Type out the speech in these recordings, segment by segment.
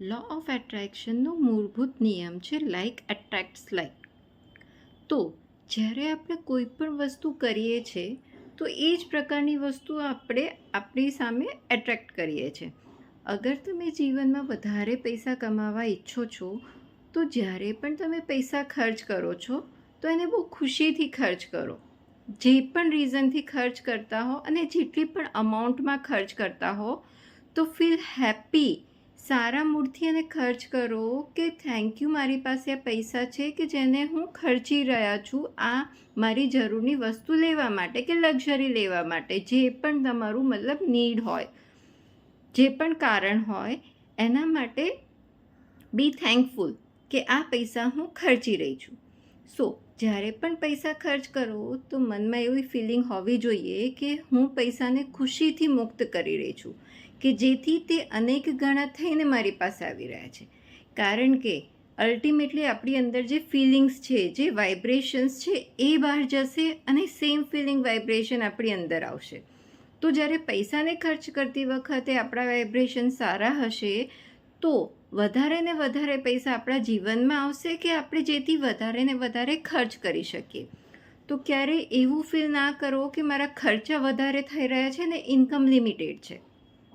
Law of એટ્રેક્શનનો મૂળભૂત નિયમ છે લાઇક એટ્રેક્ટ્સ લાઇક તો જ્યારે આપણે કોઈ પણ વસ્તુ કરીએ છીએ તો એ જ પ્રકારની વસ્તુ આપણે આપણી સામે એટ્રેક્ટ કરીએ છીએ અગર તમે જીવનમાં વધારે પૈસા કમાવા ઈચ્છો છો, તો જ્યારે પણ તમે પૈસા ખર્ચ કરો છો, તો એને બહુ ખુશીથી ખર્ચ કરો. જે પણ રીઝનથી ખર્ચ કરતા હો અને જેટલી પણ અમાઉન્ટમાં ખર્ચ કરતા હો, તો ફીલ હેપી સારા મૂડથી એને ખર્ચ કરો કે થેન્ક યુ મારી પાસે આ પૈસા છે કે જેને હું ખર્ચી રહ્યા છું, આ મારી જરૂરની વસ્તુ લેવા માટે કે લક્ઝરી લેવા માટે, જે પણ તમારું મતલબ નીડ હોય, જે પણ કારણ હોય, એના માટે બી થેન્કફુલ કે આ પૈસા હું ખર્ચી રહી છું. સો જ્યારે પણ પૈસા ખર્ચ કરો, તો મનમાં એવી ફિલિંગ હોવી જોઈએ કે હું પૈસાને ખુશીથી મુક્ત કરી રહી છું. કે જેથી તે અનેક ગણા થઈને મારી પાસે આવી રહ્યા છે. કારણ કે અલ્ટિમેટલી આપણી અંદર જે ફિલિંગ્સ છે, જે વાઇબ્રેશન્સ છે, એ બહાર જશે અને સેમ ફિલિંગ વાઇબ્રેશન આપણી અંદર આવશે. તો જ્યારે પૈસાને ખર્ચ કરતી વખતે આપણા વાઇબ્રેશન સારા હશે, તો વધારે ને વધારે પૈસા આપણા જીવનમાં આવશે કે આપણે જેથી વધારે ને વધારે ખર્ચ કરી શકીએ? તો ક્યારેય એવું ફીલ ના કરો કે મારા ખર્ચા વધારે થઈ રહ્યા છે ને ઇન્કમ લિમિટેડ છે?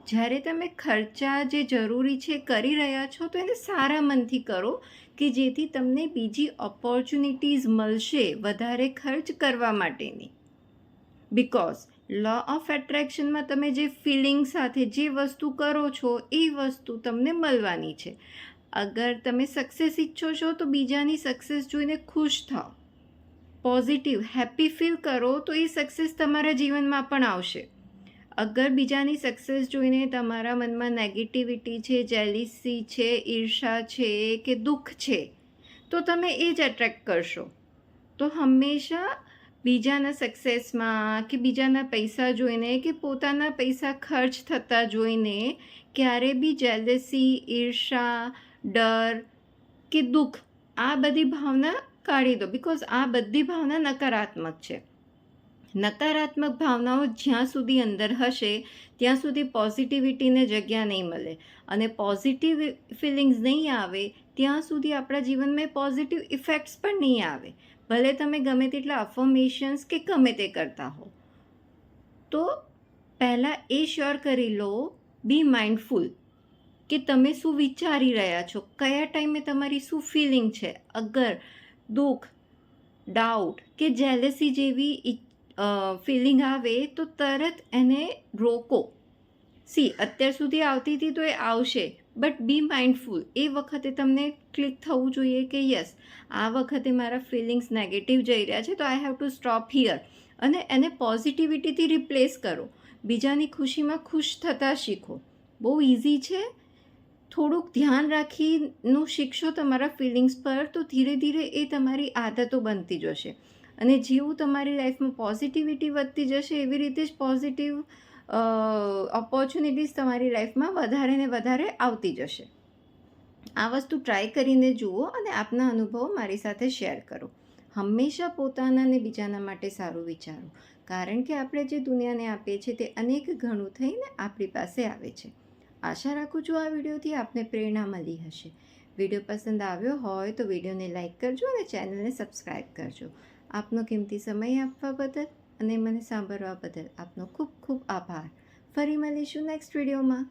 જ્યારે તમે ખર્ચા જે જરૂરી છે કરી રહ્યા છો, તો એને સારા મનથી કરો કે જેથી તમને બીજી ઓપોર્ચ્યુનિટીઝ મળશે વધારે ખર્ચ કરવા માટેની. બિકોઝ લો ઓફ એટ્રેક્શનમાં તમે જે ફિલિંગ સાથે જે વસ્તુ કરો છો, એ વસ્તુ તમને મળવાની છે. અગર તમે સક્સેસ ઈચ્છો છો, તો બીજાની સક્સેસ જોઈને ખુશ થાઓ. પોઝિટિવ હેપી ફીલ કરો, તો એ સક્સેસ તમારા જીવનમાં પણ આવશે. અગર બીજાની સક્સેસ જોઈને તમારા મનમાં નેગેટિવિટી છે જેલિસી છે, ઈર્ષા છે કે દુઃખ છે, તો તમે એ જ એટ્રેક્ટ કરશો. તો હંમેશા બીજાના સક્સેસમાં કે બીજાના પૈસા જોઈને કે પોતાના પૈસા ખર્ચ થતા જોઈને ક્યારે બી જેલેસી ઈર્ષા, ડર કે દુઃખ આ બધી ભાવના કાઢી દો. બિકોઝ આ બધી ભાવના નકારાત્મક છે. નકારાત્મક ભાવનાઓ જ્યાં સુધી અંદર હશે, ત્યાં સુધી પોઝિટિવિટીને જગ્યા નહીં મળે. અને પોઝિટિવ ફિલિંગ્સ નહીં આવે, ત્યાં સુધી આપણા જીવનમાં પોઝિટિવ ઇફેક્ટ્સ પણ નહીં આવે. ભલે તમે ગમે તેટલા અફર્મેશન્સ કે ગમે તે કરતા હો. તો પહેલાં એ શ્યોર કરી લો બી માઇન્ડફુલ કે તમે શું વિચારી રહ્યા છો, કયા ટાઈમે તમારી શું ફિલિંગ છે, અગર દુઃખ ડાઉટ કે જેલેસી જેવી ફિલિંગ આવે તો તરત એને રોકો. સી અત્યાર સુધી આવતી હતી તો એ આવશે બટ બી માઇન્ડફુલ એ વખતે તમને ક્લિક થવું જોઈએ કે યસ આ વખતે મારા ફિલિંગ્સ નેગેટિવ જઈ રહ્યા છે, તો I have to stop here અને એને પોઝિટિવિટીથી રિપ્લેસ કરો. બીજાની ખુશીમાં ખુશ થતાં શીખો. બહુ ઇઝી છે. થોડુંક ધ્યાન રાખીનું શીખશો તમારા ફિલિંગ્સ પર, તો ધીરે ધીરે એ તમારી આદતો બનતી જશે. અને જેવું તમારી લાઈફમાં પોઝિટિવિટી વધતી જશે, એવી રીતે જ પોઝિટિવ ઓપોર્ચ્યુનિટીઝ તમારી લાઈફમાં વધારે ને વધારે આવતી જશે. આ વસ્તુ ટ્રાય કરીને જુઓ અને આપના અનુભવો મારી સાથે શેર કરો. હંમેશા પોતાના અને બીજાના માટે સારું વિચારો. કારણ કે આપણે જે દુનિયાને આપીએ છીએ તે અનેક ઘણું થઈને આપણી પાસે આવે છે. આશા રાખું છું આ વિડીયોથી આપને પ્રેરણા મળી હશે. વીડિયો પસંદ આવ્યો હોય તો વિડીયોને લાઇક કરજો અને ચેનલને સબસ્ક્રાઈબ કરજો. આપનો કિંમતી સમય આપવા બદલ અને મને સાંભળવા બદલ આપનો ખૂબ ખૂબ આભાર. ફરી મળીશું નેક્સ્ટ વિડીયોમાં